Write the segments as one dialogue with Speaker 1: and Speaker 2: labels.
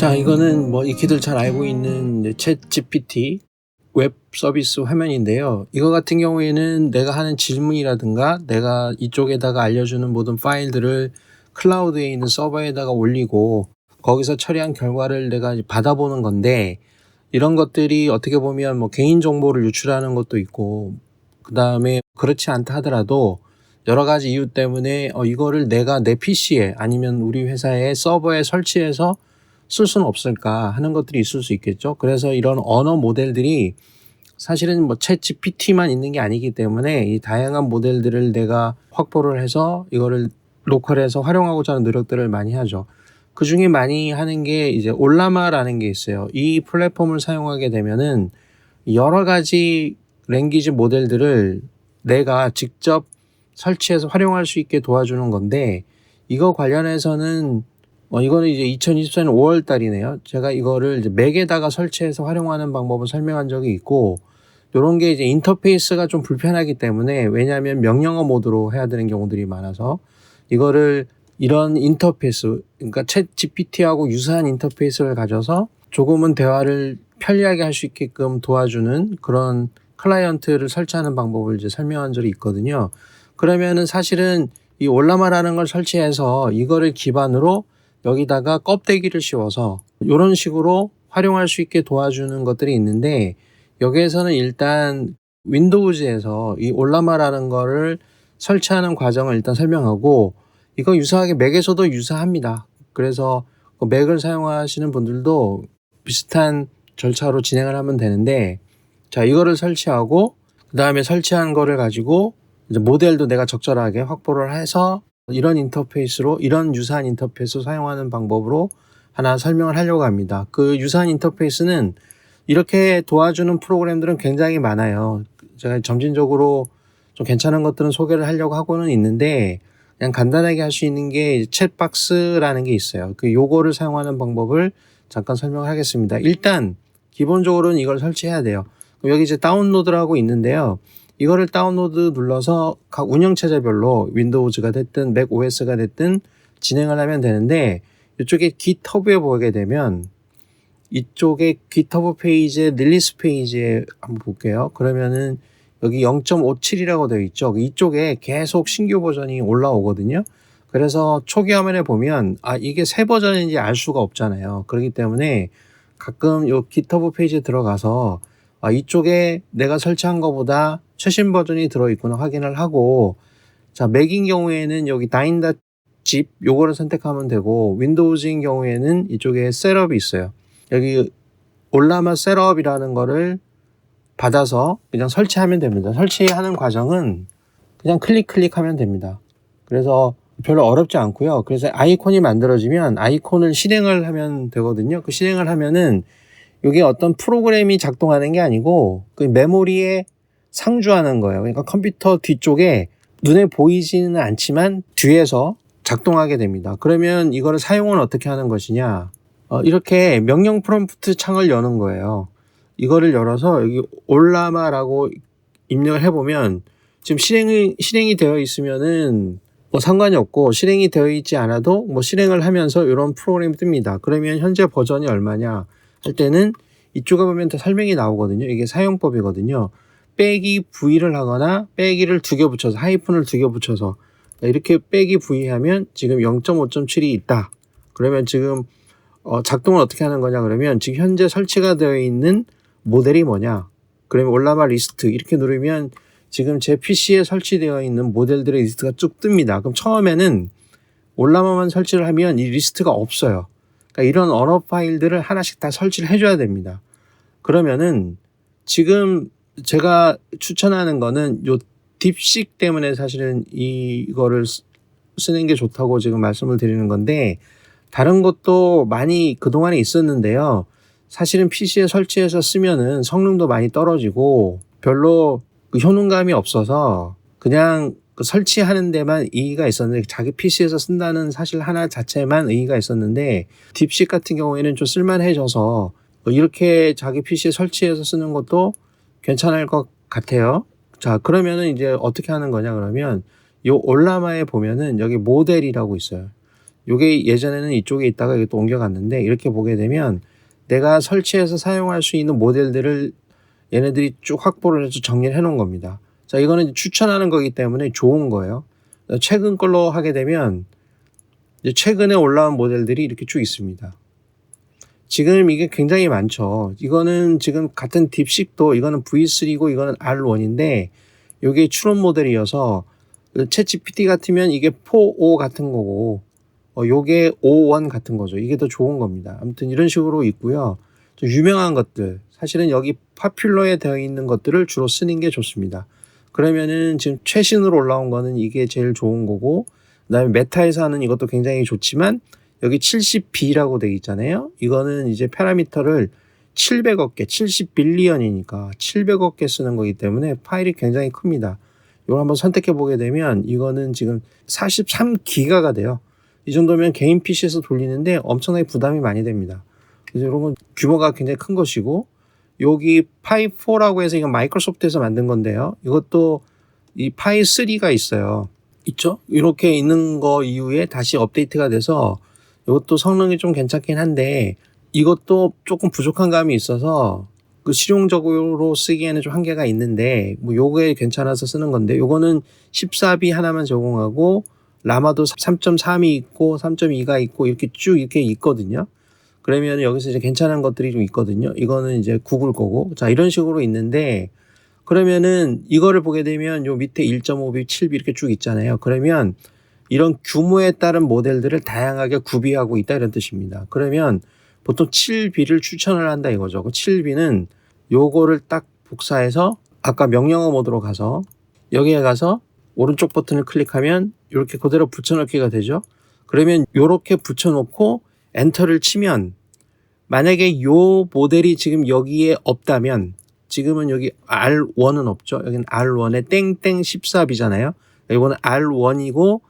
Speaker 1: 자, 이거는 뭐 익히들 잘 알고 있는 챗 GPT 웹 서비스 화면인데요. 이거 같은 경우에는 내가 하는 질문이라든가 내가 이쪽에다가 알려주는 모든 파일들을 클라우드에 있는 서버에다가 올리고 거기서 처리한 결과를 내가 받아보는 건데 이런 것들이 어떻게 보면 뭐 개인 정보를 유출하는 것도 있고 그 다음에 그렇지 않다 하더라도 여러 가지 이유 때문에 어, 이거를 내가 내 PC에 아니면 우리 회사의 서버에 설치해서 쓸 수는 없을까 하는 것들이 있을 수 있겠죠. 그래서 이런 언어 모델들이 사실은 뭐챗 GPT만 있는 게 아니기 때문에 이 다양한 모델들을 내가 확보를 해서 이거를 로컬에서 활용하고자 하는 노력들을 많이 하죠. 그 중에 많이 하는 게 이제 올라마라는 게 있어요. 이 플랫폼을 사용하게 되면은 여러 가지 랭귀지 모델들을 내가 직접 설치해서 활용할 수 있게 도와주는 건데 이거 관련해서는 어, 이거는 이제 2024년 5월 달이네요. 제가 이거를 이제 맥에다가 설치해서 활용하는 방법을 설명한 적이 있고, 요런 게 이제 인터페이스가 좀 불편하기 때문에, 왜냐하면 명령어 모드로 해야 되는 경우들이 많아서, 이거를 이런 인터페이스, 그러니까 챗 GPT하고 유사한 인터페이스를 가져서 조금은 대화를 편리하게 할 수 있게끔 도와주는 그런 클라이언트를 설치하는 방법을 이제 설명한 적이 있거든요. 그러면은 사실은 이 올라마라는 걸 설치해서 이거를 기반으로 여기다가 껍데기를 씌워서 이런 식으로 활용할 수 있게 도와주는 것들이 있는데 여기에서는 일단 윈도우즈에서 이 올라마라는 거를 설치하는 과정을 일단 설명하고 이거 유사하게 맥에서도 유사합니다. 그래서 그 맥을 사용하시는 분들도 비슷한 절차로 진행을 하면 되는데 자 이거를 설치하고 그 다음에 설치한 거를 가지고 이제 모델도 내가 적절하게 확보를 해서 이런 인터페이스로 이런 유사한 인터페이스 사용하는 방법으로 하나 설명을 하려고 합니다. 그 유사한 인터페이스는 이렇게 도와주는 프로그램들은 굉장히 많아요. 제가 점진적으로 좀 괜찮은 것들은 소개를 하려고 하고는 있는데 그냥 간단하게 할 수 있는 게 챗박스라는 게 있어요. 그 요거를 사용하는 방법을 잠깐 설명을 하겠습니다. 일단 기본적으로는 이걸 설치해야 돼요. 여기 이제 다운로드라고 있는데요. 이거를 다운로드 눌러서 각 운영체제별로 윈도우즈가 됐든 맥 OS가 됐든 진행을 하면 되는데 이쪽에 GitHub에 보게 되면 이쪽에 GitHub 페이지에 릴리스 페이지에 한번 볼게요. 그러면은 여기 0.57이라고 되어 있죠. 이쪽에 계속 신규 버전이 올라오거든요. 그래서 초기 화면에 보면 아 이게 새 버전인지 알 수가 없잖아요. 그렇기 때문에 가끔 요 GitHub 페이지에 들어가서 아 이쪽에 내가 설치한 것보다 최신 버전이 들어있구나 확인을 하고 자 맥인 경우에는 여기 다인다 집 요거를 선택하면 되고 윈도우즈인 경우에는 이쪽에 셋업이 있어요. 여기 올라마 셋업이라는 거를 받아서 그냥 설치하면 됩니다. 설치하는 과정은 그냥 클릭 클릭하면 됩니다. 그래서 별로 어렵지 않고요. 그래서 아이콘이 만들어지면 아이콘을 실행을 하면 되거든요. 그 실행을 하면은 이게 어떤 프로그램이 작동하는 게 아니고 그 메모리에 상주하는 거예요. 그러니까 컴퓨터 뒤쪽에 눈에 보이지는 않지만 뒤에서 작동하게 됩니다. 그러면 이거를 사용은 어떻게 하는 것이냐? 어, 이렇게 명령 프롬프트 창을 여는 거예요. 이거를 열어서 여기 올라마라고 입력을 해보면 지금 실행이 실행이 되어 있으면은 뭐 상관이 없고 실행이 되어 있지 않아도 뭐 실행을 하면서 이런 프로그램이 뜹니다. 그러면 현재 버전이 얼마냐 할 때는 이쪽에 보면 더 설명이 나오거든요. 이게 사용법이거든요. 빼기 V를 하거나 빼기를 두 개 붙여서 하이픈을 두 개 붙여서 이렇게 빼기 V 하면 지금 0.5.7이 있다. 그러면 지금 어 작동을 어떻게 하는 거냐 그러면 지금 현재 설치가 되어 있는 모델이 뭐냐 그러면 올라마 리스트 이렇게 누르면 지금 제 PC에 설치되어 있는 모델들의 리스트가 쭉 뜹니다. 그럼 처음에는 올라마만 설치를 하면 이 리스트가 없어요. 그러니까 이런 언어 파일들을 하나씩 다 설치를 해줘야 됩니다. 그러면은 지금 제가 추천하는 거는 요 딥식 때문에 사실은 이거를 쓰는 게 좋다고 지금 말씀을 드리는 건데 다른 것도 많이 그동안에 있었는데요. 사실은 PC에 설치해서 쓰면은 성능도 많이 떨어지고 별로 그 효능감이 없어서 그냥 그 설치하는 데만 의의가 있었는데 자기 PC에서 쓴다는 사실 하나 자체만 의의가 있었는데 딥식 같은 경우에는 좀 쓸만해져서 이렇게 자기 PC에 설치해서 쓰는 것도 괜찮을 것 같아요. 자, 그러면은 이제 어떻게 하는 거냐 그러면 요 올라마에 보면은 여기 모델이라고 있어요. 요게 예전에는 이쪽에 있다가 이게 또 옮겨갔는데 이렇게 보게 되면 내가 설치해서 사용할 수 있는 모델들을 얘네들이 쭉 확보를 해서 정리를 해 놓은 겁니다. 자, 이거는 추천하는 거기 때문에 좋은 거예요. 최근 걸로 하게 되면 최근에 올라온 모델들이 이렇게 쭉 있습니다. 지금 이게 굉장히 많죠. 이거는 지금 같은 딥식도 이거는 V3고 이거는 R1인데 이게 추론 모델이어서 챗 GPT 같으면 이게 4O 같은 거고 어, 요게 5원 같은 거죠. 이게 더 좋은 겁니다. 아무튼 이런 식으로 있고요. 좀 유명한 것들 사실은 여기 파퓰러에 되어 있는 것들을 주로 쓰는 게 좋습니다. 그러면은 지금 최신으로 올라온 거는 이게 제일 좋은 거고 그다음에 메타에서 하는 이것도 굉장히 좋지만 여기 70B라고 되어 있잖아요. 이거는 이제 파라미터를 700억 개, 70빌리언이니까 700억 개 쓰는 거기 때문에 파일이 굉장히 큽니다. 이걸 한번 선택해 보게 되면 이거는 지금 43기가가 돼요. 이 정도면 개인 PC에서 돌리는데 엄청나게 부담이 많이 됩니다. 그래서 건 규모가 굉장히 큰 것이고 여기 파이 4라고 해서 이건 마이크로소프트에서 만든 건데요. 이것도 이 파이 3가 있어요. 있죠? 이렇게 있는 거 이후에 다시 업데이트가 돼서 이것도 성능이 좀 괜찮긴 한데 이것도 조금 부족한 감이 있어서 그 실용적으로 쓰기에는 좀 한계가 있는데 뭐 요게 괜찮아서 쓰는 건데 요거는 14비 하나만 제공하고 라마도 3.3이 있고 3.2가 있고 이렇게 쭉 이렇게 있거든요. 그러면 여기서 이제 괜찮은 것들이 좀 있거든요. 이거는 이제 구글 거고 자 이런 식으로 있는데 그러면은 이거를 보게 되면 요 밑에 1.5비, 7비 이렇게 쭉 있잖아요. 그러면 이런 규모에 따른 모델들을 다양하게 구비하고 있다 이런 뜻입니다. 그러면 보통 7B를 추천을 한다 이거죠. 그 7B는 요거를 딱 복사해서 아까 명령어 모드로 가서 여기에 가서 오른쪽 버튼을 클릭하면 이렇게 그대로 붙여넣기가 되죠. 그러면 이렇게 붙여놓고 엔터를 치면 만약에 요 모델이 지금 여기에 없다면 지금은 여기 R1은 없죠. 여기는 R1에 땡땡 14B잖아요. 이거는 R1이고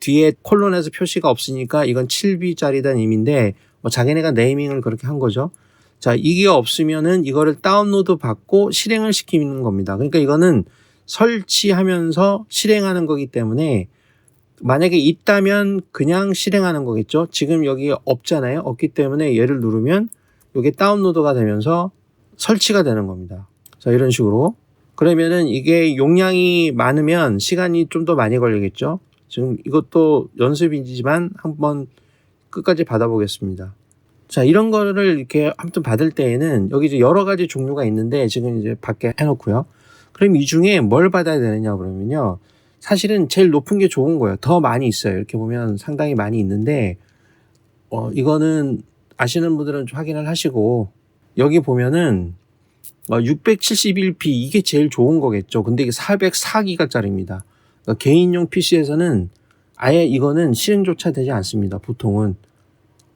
Speaker 1: 뒤에 콜론에서 표시가 없으니까 이건 7B짜리다는 의미인데 뭐 자기네가 네이밍을 그렇게 한 거죠. 자, 이게 없으면은 이거를 다운로드 받고 실행을 시키는 겁니다. 그러니까 이거는 설치하면서 실행하는 거기 때문에 만약에 있다면 그냥 실행하는 거겠죠. 지금 여기 없잖아요. 없기 때문에 얘를 누르면 이게 다운로드가 되면서 설치가 되는 겁니다. 자, 이런 식으로. 그러면은 이게 용량이 많으면 시간이 좀 더 많이 걸리겠죠. 지금 이것도 연습이지만 한번 끝까지 받아보겠습니다. 자, 이런 거를 이렇게 아무튼 받을 때에는 여기 이제 여러 가지 종류가 있는데 지금 이제 밖에 해놓고요. 그럼 이 중에 뭘 받아야 되느냐 그러면요. 사실은 제일 높은 게 좋은 거예요. 더 많이 있어요. 이렇게 보면 상당히 많이 있는데, 어, 이거는 아시는 분들은 좀 확인을 하시고, 여기 보면은, 어, 671p 이게 제일 좋은 거겠죠. 근데 이게 404기가짜리입니다. 그러니까 개인용 PC에서는 아예 이거는 실행조차 되지 않습니다. 보통은.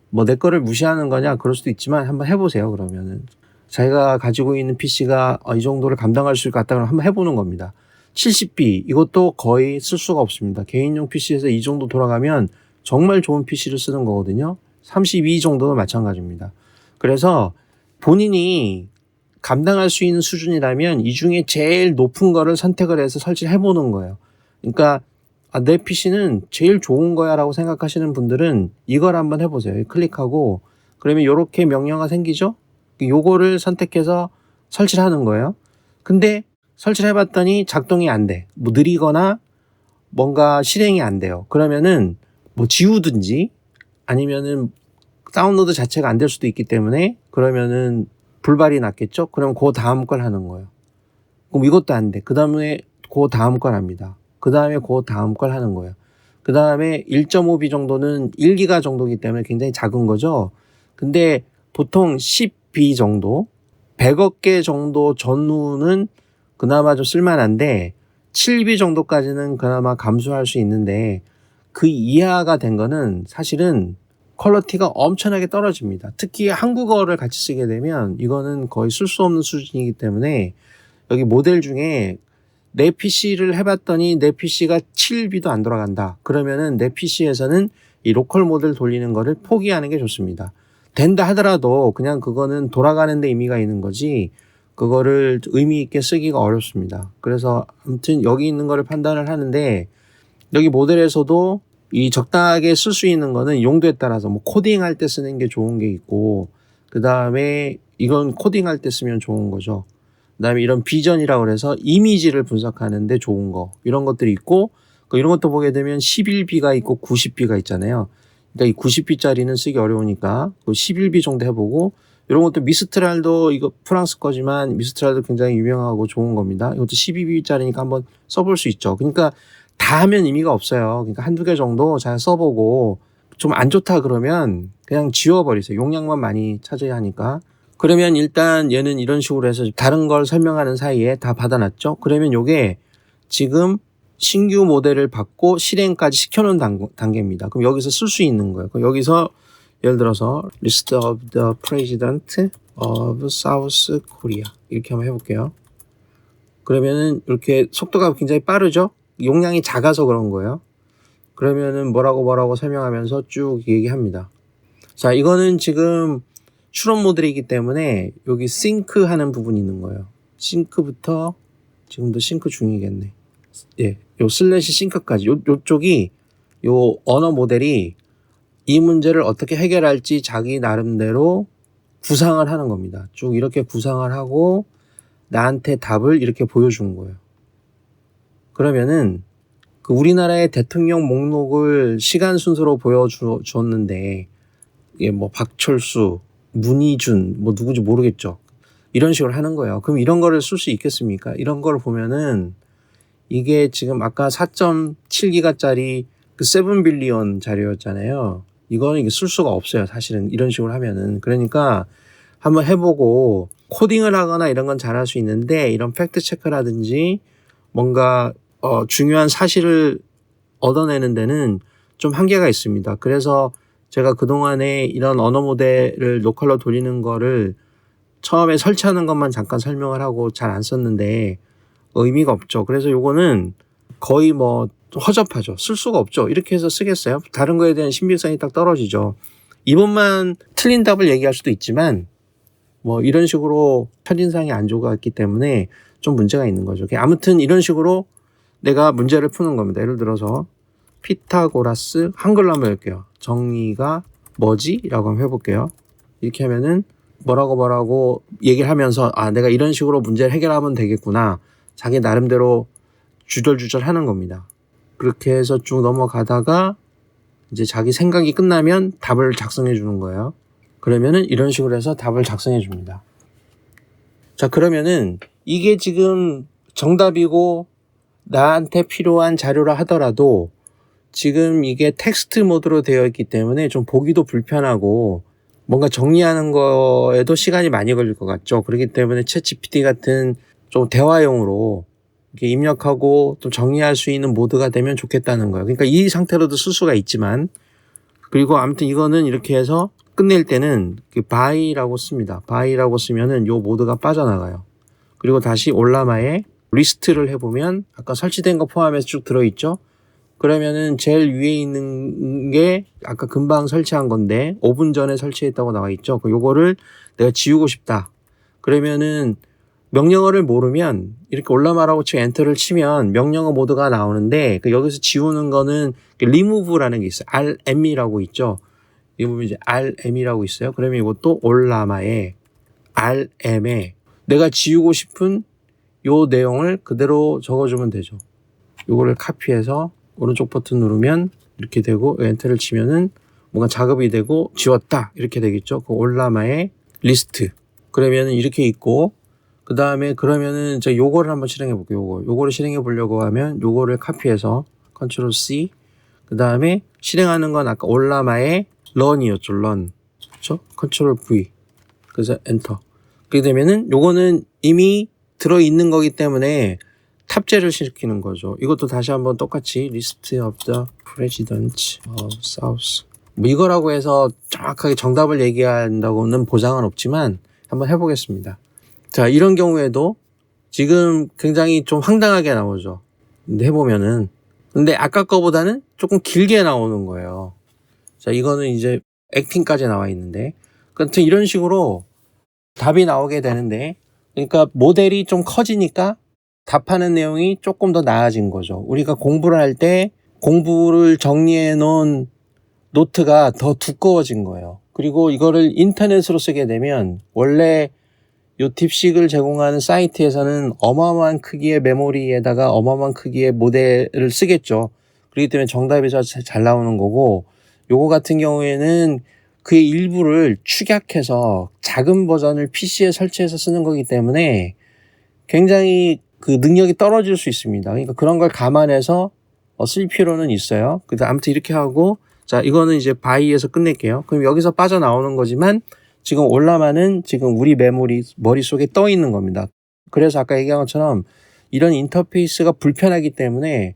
Speaker 1: 뭐 내 거를 무시하는 거냐 그럴 수도 있지만 한번 해보세요. 그러면은. 자기가 가지고 있는 PC가 어, 이 정도를 감당할 수 있을 것 같다 그러면 한번 해보는 겁니다. 70B 이것도 거의 쓸 수가 없습니다. 개인용 PC에서 이 정도 돌아가면 정말 좋은 PC를 쓰는 거거든요. 32 정도는 마찬가지입니다. 그래서 본인이 감당할 수 있는 수준이라면 이 중에 제일 높은 거를 선택을 해서 설치를 해보는 거예요. 그러니까 아, 내 PC는 제일 좋은 거야 라고 생각하시는 분들은 이걸 한번 해보세요. 클릭하고 그러면 이렇게 명령어가 생기죠? 요거를 선택해서 설치를 하는 거예요. 근데 설치를 해봤더니 작동이 안 돼. 뭐 느리거나 뭔가 실행이 안 돼요. 그러면은 뭐 지우든지 아니면은 다운로드 자체가 안 될 수도 있기 때문에 그러면은 불발이 났겠죠? 그럼 그 다음 걸 하는 거예요. 그럼 이것도 안 돼. 그 다음에 그 다음 걸 합니다. 그 다음에 그 다음 걸 하는 거예요. 그 다음에 1.5B 정도는 1기가 정도이기 때문에 굉장히 작은 거죠. 근데 보통 10B 정도, 100억 개 정도 전후는 그나마 좀 쓸만한데 7비 정도까지는 그나마 감수할 수 있는데 그 이하가 된 거는 사실은 퀄러티가 엄청나게 떨어집니다. 특히 한국어를 같이 쓰게 되면 이거는 거의 쓸 수 없는 수준이기 때문에 여기 모델 중에 내 PC를 해봤더니 내 PC가 7비도 안 돌아간다. 그러면은 내 PC에서는 이 로컬 모델 돌리는 거를 포기하는 게 좋습니다. 된다 하더라도 그냥 그거는 돌아가는 데 의미가 있는 거지 그거를 의미 있게 쓰기가 어렵습니다. 그래서 아무튼 여기 있는 거를 판단을 하는데 여기 모델에서도 이 적당하게 쓸 수 있는 거는 용도에 따라서 뭐 코딩 할 때 쓰는 게 좋은 게 있고 그 다음에 이건 코딩 할 때 쓰면 좋은 거죠. 그 다음에 이런 비전이라고 그래서 이미지를 분석하는데 좋은 거 이런 것들이 있고 그 이런 것도 보게 되면 11비가 있고 90비가 있잖아요. 그러니까 이 90비짜리는 쓰기 어려우니까 그 11비 정도 해보고 이런 것도 미스트랄도 이거 프랑스 거지만 미스트랄도 굉장히 유명하고 좋은 겁니다. 이것도 12비짜리니까 한번 써볼 수 있죠. 그러니까 다 하면 의미가 없어요. 그러니까 한두 개 정도 잘 써보고 좀 안 좋다 그러면 그냥 지워버리세요. 용량만 많이 차져야 하니까. 그러면 일단 얘는 이런 식으로 해서 다른 걸 설명하는 사이에 다 받아놨죠. 그러면 요게 지금 신규 모델을 받고 실행까지 시켜놓은 단, 단계입니다. 그럼 여기서 쓸 수 있는 거예요. 그럼 여기서 예를 들어서 list of the president of South Korea 이렇게 한번 해볼게요. 그러면은 이렇게 속도가 굉장히 빠르죠? 용량이 작아서 그런 거예요. 그러면은 뭐라고 뭐라고 설명하면서 쭉 얘기합니다. 자, 이거는 지금 추론 모델이기 때문에 여기 싱크 하는 부분이 있는 거예요. 싱크부터 지금도 싱크 중이겠네. 예, 요 슬래시 싱크까지 요 요쪽이 요 언어 모델이 이 문제를 어떻게 해결할지 자기 나름대로 구상을 하는 겁니다. 쭉 이렇게 구상을 하고 나한테 답을 이렇게 보여준 거예요. 그러면은 그 우리나라의 대통령 목록을 시간 순서로 보여주었는데 이게 뭐 박철수, 문희준 뭐 누구지 모르겠죠. 이런 식으로 하는 거예요. 그럼 이런 거를 쓸 수 있겠습니까? 이런 걸 보면은 이게 지금 아까 4.7기가짜리 그 7빌리언 자료였잖아요. 이거는 이게 쓸 수가 없어요. 사실은 이런 식으로 하면은. 그러니까 한번 해보고 코딩을 하거나 이런 건 잘할 수 있는데 이런 팩트 체크라든지 뭔가 어, 중요한 사실을 얻어내는 데는 좀 한계가 있습니다. 그래서 제가 그동안에 이런 언어 모델을 로컬로 돌리는 거를 처음에 설치하는 것만 잠깐 설명을 하고 잘 안 썼는데 의미가 없죠. 그래서 요거는 거의 뭐 허접하죠. 쓸 수가 없죠. 이렇게 해서 쓰겠어요? 다른 거에 대한 신빙성이 딱 떨어지죠. 이번만 틀린 답을 얘기할 수도 있지만 뭐 이런 식으로 첫인상이 안 좋았기 때문에 좀 문제가 있는 거죠. 아무튼 이런 식으로 내가 문제를 푸는 겁니다. 예를 들어서 피타고라스 한글로 한번 할게요. 정의가 뭐지? 라고 한번 해볼게요. 이렇게 하면은 뭐라고 뭐라고 얘기를 하면서 아 내가 이런 식으로 문제를 해결하면 되겠구나. 자기 나름대로 주절주절 하는 겁니다. 그렇게 해서 쭉 넘어가다가 이제 자기 생각이 끝나면 답을 작성해 주는 거예요. 그러면은 이런 식으로 해서 답을 작성해 줍니다. 자, 그러면은 이게 지금 정답이고 나한테 필요한 자료라 하더라도 지금 이게 텍스트 모드로 되어 있기 때문에 좀 보기도 불편하고 뭔가 정리하는 거에도 시간이 많이 걸릴 것 같죠. 그렇기 때문에 챗 GPT 같은 좀 대화용으로 이렇게 입력하고 또 정리할 수 있는 모드가 되면 좋겠다는 거예요. 그러니까 이 상태로도 쓸 수가 있지만 그리고 아무튼 이거는 이렇게 해서 끝낼 때는 그 바이라고 씁니다. 바이라고 쓰면은 요 모드가 빠져나가요. 그리고 다시 올라마에 리스트를 해보면 아까 설치된 거 포함해서 쭉 들어있죠. 그러면은 제일 위에 있는 게 아까 금방 설치한 건데 5분 전에 설치했다고 나와 있죠. 그 요거를 내가 지우고 싶다. 그러면은 명령어를 모르면 이렇게 올라말하고 치고 엔터를 치면 명령어 모드가 나오는데 그 여기서 지우는 거는 리무브라는 게 있어요. RM이라고 있죠. 이 보면 이제 RM이라고 있어요. 그러면 이것도 올라마에 RM에 내가 지우고 싶은 요 내용을 그대로 적어주면 되죠. 요거를 카피해서 오른쪽 버튼 누르면 이렇게 되고 엔터를 치면은 뭔가 작업이 되고 지웠다 이렇게 되겠죠. 그 올라마의 리스트. 그러면은 이렇게 있고 그 다음에 그러면은 저 요거를 한번 실행해 볼게요. 요거 요거를 실행해 보려고 하면 요거를 카피해서 컨트롤 C 그 다음에 실행하는 건 아까 올라마의 런이었죠. 런 그렇죠? 컨트롤 V 그래서 엔터 그렇게 되면은 요거는 이미 들어 있는 거기 때문에 탑재를 시키는 거죠. 이것도 다시 한번 똑같이 list of the presidents of South 뭐 이거라고 해서 정확하게 정답을 얘기한다고는 보장은 없지만 한번 해보겠습니다. 자 이런 경우에도 지금 굉장히 좀 황당하게 나오죠. 근데 해보면은 근데 아까 거보다는 조금 길게 나오는 거예요. 자 이거는 이제 액팅까지 나와 있는데 그튼 이런 식으로 답이 나오게 되는데 그러니까 모델이 좀 커지니까 답하는 내용이 조금 더 나아진 거죠. 우리가 공부를 할 때 공부를 정리해 놓은 노트가 더 두꺼워진 거예요. 그리고 이거를 인터넷으로 쓰게 되면 원래 요 딥식을 제공하는 사이트에서는 어마어마한 크기의 메모리에다가 어마어마한 크기의 모델을 쓰겠죠. 그렇기 때문에 정답이 잘 나오는 거고 요거 같은 경우에는 그의 일부를 축약해서 작은 버전을 PC에 설치해서 쓰는 거기 때문에 굉장히 그 능력이 떨어질 수 있습니다. 그러니까 그런 걸 감안해서 어, 쓸 필요는 있어요. 그래서 아무튼 이렇게 하고 자 이거는 이제 바이에서 끝낼게요. 그럼 여기서 빠져나오는 거지만 지금 올라마는 지금 우리 메모리 머릿속에 떠 있는 겁니다. 그래서 아까 얘기한 것처럼 이런 인터페이스가 불편하기 때문에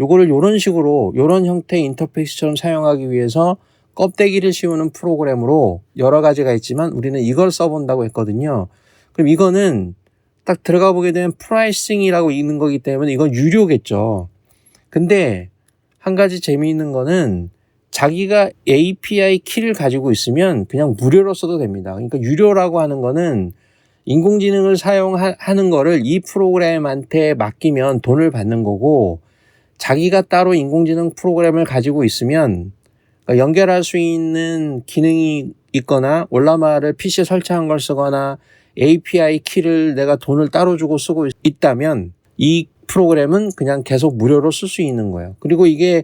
Speaker 1: 요거를 요런 식으로 요런 형태의 인터페이스처럼 사용하기 위해서 껍데기를 씌우는 프로그램으로 여러 가지가 있지만 우리는 이걸 써본다고 했거든요. 그럼 이거는 딱 들어가 보게 되면 프라이싱이라고 있는 거기 때문에 이건 유료겠죠. 근데 한 가지 재미있는 거는 자기가 API 키를 가지고 있으면 그냥 무료로 써도 됩니다. 그러니까 유료라고 하는 거는 인공지능을 사용하는 거를 이 프로그램한테 맡기면 돈을 받는 거고 자기가 따로 인공지능 프로그램을 가지고 있으면 그러니까 연결할 수 있는 기능이 있거나 올라마를 PC에 설치한 걸 쓰거나 API 키를 내가 돈을 따로 주고 쓰고 있다면 이 프로그램은 그냥 계속 무료로 쓸 수 있는 거예요. 그리고 이게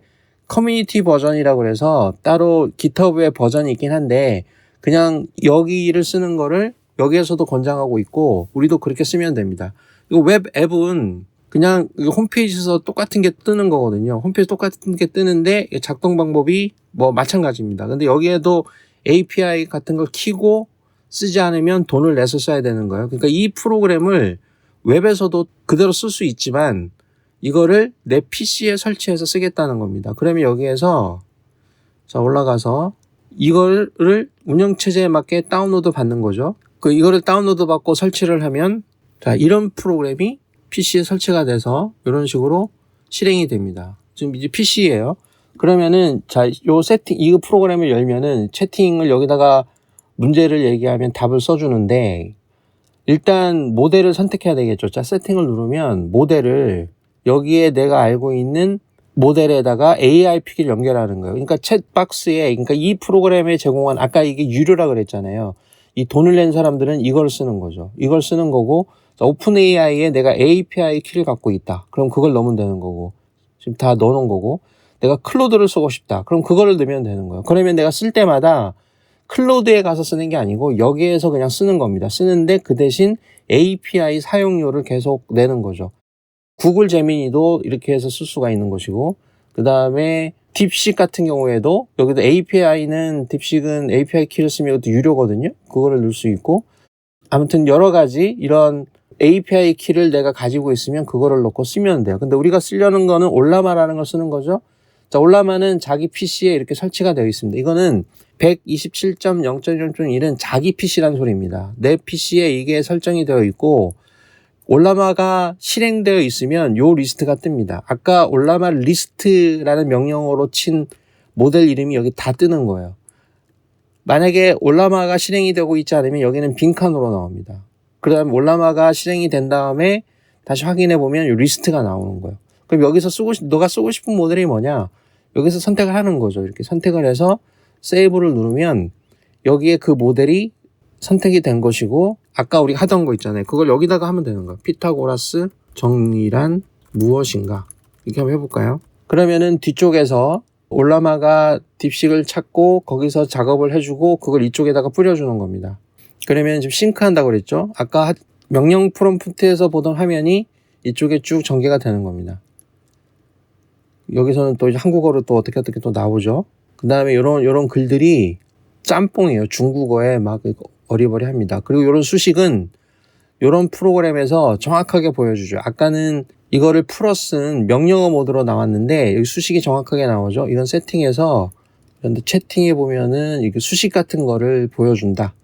Speaker 1: 커뮤니티 버전이라고 그래서 따로 GitHub에 버전이 있긴 한데 그냥 여기를 쓰는 거를 여기에서도 권장하고 있고 우리도 그렇게 쓰면 됩니다. 이거 웹 앱은 그냥 홈페이지에서 똑같은 게 뜨는 거거든요. 홈페이지 똑같은 게 뜨는데 작동 방법이 뭐 마찬가지입니다. 근데 여기에도 API 같은 걸 키고 쓰지 않으면 돈을 내서 써야 되는 거예요. 그러니까 이 프로그램을 웹에서도 그대로 쓸 수 있지만 이거를 내 PC에 설치해서 쓰겠다는 겁니다. 그러면 여기에서 자 올라가서 이거를 운영체제에 맞게 다운로드 받는 거죠. 그 이거를 다운로드 받고 설치를 하면 자 이런 프로그램이 PC에 설치가 돼서 이런 식으로 실행이 됩니다. 지금 이제 PC예요. 그러면은 자요 세팅 이 프로그램을 열면은 채팅을 여기다가 문제를 얘기하면 답을 써주는데 일단 모델을 선택해야 되겠죠. 자 세팅을 누르면 모델을 여기에 내가 알고 있는 모델에다가 AI 픽을 연결하는 거예요. 그러니까 챗박스에, 그러니까 이 프로그램에 제공한, 아까 이게 유료라 그랬잖아요. 이 돈을 낸 사람들은 이걸 쓰는 거죠. 이걸 쓰는 거고, 오픈 AI에 내가 API 키를 갖고 있다. 그럼 그걸 넣으면 되는 거고, 지금 다 넣어놓은 거고, 내가 클로드를 쓰고 싶다. 그럼 그거를 넣으면 되는 거예요. 그러면 내가 쓸 때마다 클로드에 가서 쓰는 게 아니고 여기에서 그냥 쓰는 겁니다. 쓰는데 그 대신 API 사용료를 계속 내는 거죠. 구글 제미니도 이렇게 해서 쓸 수가 있는 것이고 그 다음에 딥식 같은 경우에도 여기도 API는 딥식은 API 키를 쓰면 이것도 유료거든요. 그거를 넣을 수 있고 아무튼 여러 가지 이런 API 키를 내가 가지고 있으면 그거를 넣고 쓰면 돼요. 근데 우리가 쓰려는 거는 올라마라는 걸 쓰는 거죠. 자, 올라마는 자기 PC에 이렇게 설치가 되어 있습니다. 이거는 127.0.0.1은 자기 PC란 소리입니다. 내 PC에 이게 설정이 되어 있고 올라마가 실행되어 있으면 요 리스트가 뜹니다. 아까 올라마 리스트라는 명령어로 친 모델 이름이 여기 다 뜨는 거예요. 만약에 올라마가 실행이 되고 있지 않으면 여기는 빈칸으로 나옵니다. 그 다음에 올라마가 실행이 된 다음에 다시 확인해 보면 요 리스트가 나오는 거예요. 그럼 여기서 쓰고 싶, 너가 쓰고 싶은 모델이 뭐냐? 여기서 선택을 하는 거죠. 이렇게 선택을 해서 세이브를 누르면 여기에 그 모델이 선택이 된 것이고 아까 우리 하던 거 있잖아요. 그걸 여기다가 하면 되는 거야. 피타고라스 정리란 무엇인가? 이렇게 한번 해볼까요? 그러면은 뒤쪽에서 올라마가 딥식을 찾고 거기서 작업을 해주고 그걸 이쪽에다가 뿌려주는 겁니다. 그러면 지금 싱크한다고 그랬죠? 아까 명령 프롬프트에서 보던 화면이 이쪽에 쭉 전개가 되는 겁니다. 여기서는 또 이제 한국어로 또 어떻게 어떻게 또 나오죠. 그 다음에 이런 이런 글들이 짬뽕이에요. 중국어에 막 어리버리합니다. 그리고 이런 수식은 이런 프로그램에서 정확하게 보여주죠. 아까는 이거를 풀어 쓴 명령어 모드로 나왔는데 여기 수식이 정확하게 나오죠. 이런 세팅에서 그런데 채팅해 보면은 이게 수식 같은 거를 보여준다.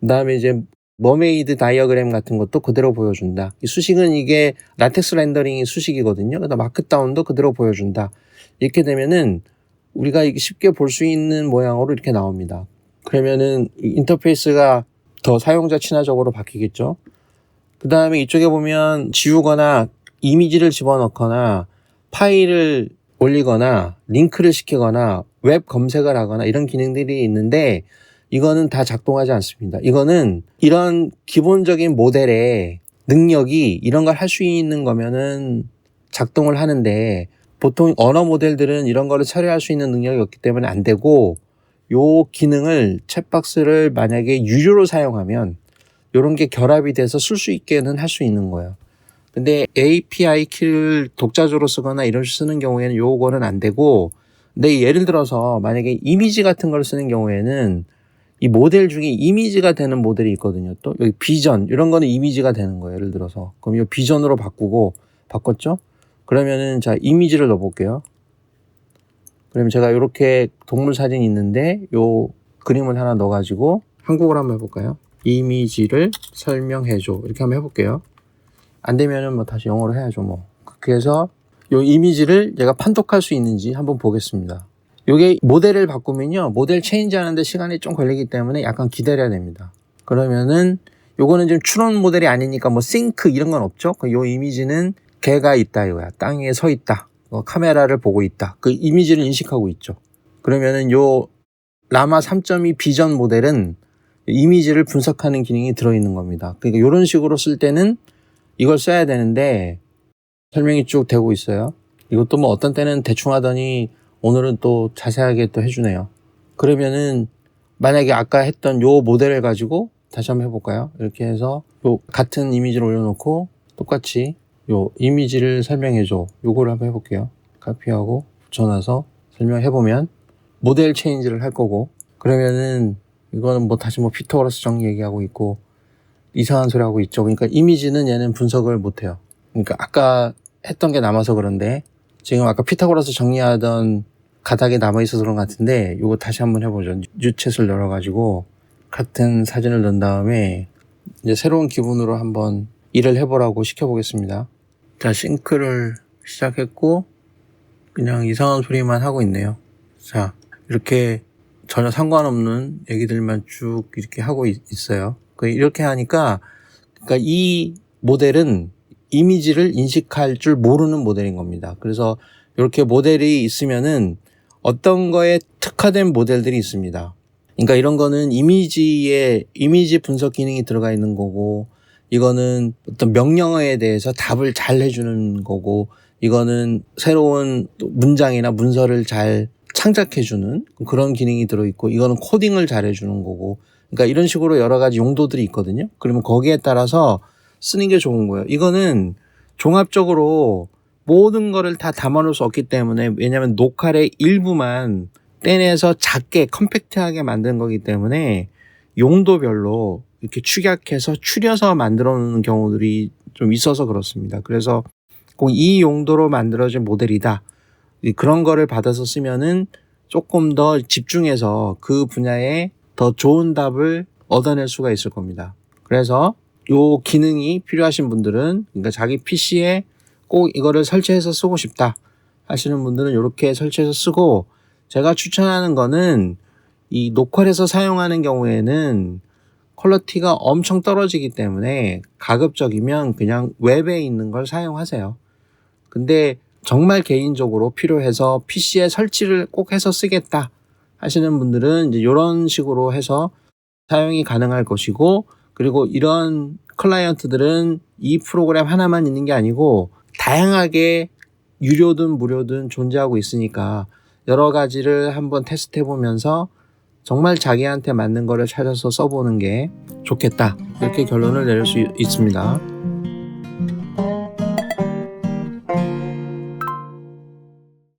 Speaker 1: 그 다음에 이제 머메이드 다이어그램 같은 것도 그대로 보여준다. 이 수식은 이게 라텍스 렌더링이 수식이거든요. 그다음 마크다운도 그대로 보여준다. 이렇게 되면은 우리가 쉽게 볼 수 있는 모양으로 이렇게 나옵니다. 그러면은 인터페이스가 더 사용자 친화적으로 바뀌겠죠. 그 다음에 이쪽에 보면 지우거나 이미지를 집어넣거나 파일을 올리거나 링크를 시키거나 웹 검색을 하거나 이런 기능들이 있는데 이거는 다 작동하지 않습니다. 이거는 이런 기본적인 모델의 능력이 이런 걸 할 수 있는 거면은 작동을 하는데 보통 언어 모델들은 이런 거를 처리할 수 있는 능력이 없기 때문에 안 되고 요 기능을 챗박스를 만약에 유료로 사용하면 이런 게 결합이 돼서 쓸 수 있게는 할 수 있는 거예요. 근데 API 키를 독자적으로 쓰거나 이런 식으로 쓰는 경우에는 요거는 안 되고 근데 예를 들어서 만약에 이미지 같은 걸 쓰는 경우에는 이 모델 중에 이미지가 되는 모델이 있거든요. 또 여기 비전 이런 거는 이미지가 되는 거예요. 예를 들어서 그럼 이 비전으로 바꾸고 바꿨죠? 그러면은 자 이미지를 넣어볼게요. 그러면 제가 이렇게 동물 사진이 있는데 요 그림을 하나 넣어가지고 한국어로 한번 해볼까요? 이미지를 설명해줘 이렇게 한번 해볼게요. 안 되면은 뭐 다시 영어로 해야죠 뭐. 그래서 요 이미지를 얘가 판독할 수 있는지 한번 보겠습니다. 요게 모델을 바꾸면요. 모델 체인지 하는데 시간이 좀 걸리기 때문에 약간 기다려야 됩니다. 그러면은 요거는 지금 추론 모델이 아니니까 뭐 싱크 이런 건 없죠. 그요 이미지는 개가 있다 이거야. 땅에 서 있다. 어, 카메라를 보고 있다. 그 이미지를 인식하고 있죠. 그러면은 요 라마 3.2 비전 모델은 이미지를 분석하는 기능이 들어있는 겁니다. 그러니까 이런 식으로 쓸 때는 이걸 써야 되는데 설명이 쭉 되고 있어요. 이것도 뭐 어떤 때는 대충 하더니 오늘은 또 자세하게 또 해주네요. 그러면은 만약에 아까 했던 요 모델을 가지고 다시 한번 해볼까요? 이렇게 해서 요 같은 이미지를 올려놓고 똑같이 요 이미지를 설명해줘. 요거를 한번 해볼게요. 카피하고 붙여놔서 설명해보면 모델 체인지를 할 거고 그러면은 이거는 뭐 다시 뭐 피터고라스 정리 얘기하고 있고 이상한 소리 하고 있죠. 그러니까 이미지는 얘는 분석을 못 해요. 그러니까 아까 했던 게 남아서 그런데 지금 아까 피타고라스 정리하던 가닥이 남아 있어서 그런 것 같은데 이거 다시 한번 해보죠. 뉴챗을 열어가지고 같은 사진을 넣은 다음에 이제 새로운 기분으로 한번 일을 해보라고 시켜보겠습니다. 자 싱크를 시작했고 그냥 이상한 소리만 하고 있네요. 자 이렇게 전혀 상관없는 얘기들만 쭉 이렇게 하고 있, 있어요. 그 이렇게 하니까 그러니까 이 모델은 이미지를 인식할 줄 모르는 모델인 겁니다. 그래서 이렇게 모델이 있으면은 어떤 거에 특화된 모델들이 있습니다. 그러니까 이런 거는 이미지에 이미지 분석 기능이 들어가 있는 거고 이거는 어떤 명령어에 대해서 답을 잘 해주는 거고 이거는 새로운 또 문장이나 문서를 잘 창작해주는 그런 기능이 들어있고 이거는 코딩을 잘 해주는 거고 그러니까 이런 식으로 여러 가지 용도들이 있거든요. 그러면 거기에 따라서 쓰는 게 좋은 거예요. 이거는 종합적으로 모든 거를 다 담아놓을 수 없기 때문에 왜냐하면 녹화의 일부만 떼내서 작게 컴팩트하게 만든 거기 때문에 용도별로 이렇게 축약해서 추려서 만들어 놓는 경우들이 좀 있어서 그렇습니다. 그래서 꼭 이 용도로 만들어진 모델이다. 이 그런 거를 받아서 쓰면은 조금 더 집중해서 그 분야에 더 좋은 답을 얻어낼 수가 있을 겁니다. 그래서 요 기능이 필요하신 분들은 그러니까 자기 PC에 꼭 이거를 설치해서 쓰고 싶다 하시는 분들은 이렇게 설치해서 쓰고 제가 추천하는 거는 이 녹화해서 사용하는 경우에는 퀄리티가 엄청 떨어지기 때문에 가급적이면 그냥 웹에 있는 걸 사용하세요. 근데 정말 개인적으로 필요해서 PC에 설치를 꼭 해서 쓰겠다 하시는 분들은 이제 이런 식으로 해서 사용이 가능할 것이고 그리고 이런 클라이언트들은 이 프로그램 하나만 있는 게 아니고 다양하게 유료든 무료든 존재하고 있으니까 여러 가지를 한번 테스트 해보면서 정말 자기한테 맞는 거를 찾아서 써보는 게 좋겠다. 이렇게 결론을 내릴 수 있- 있습니다.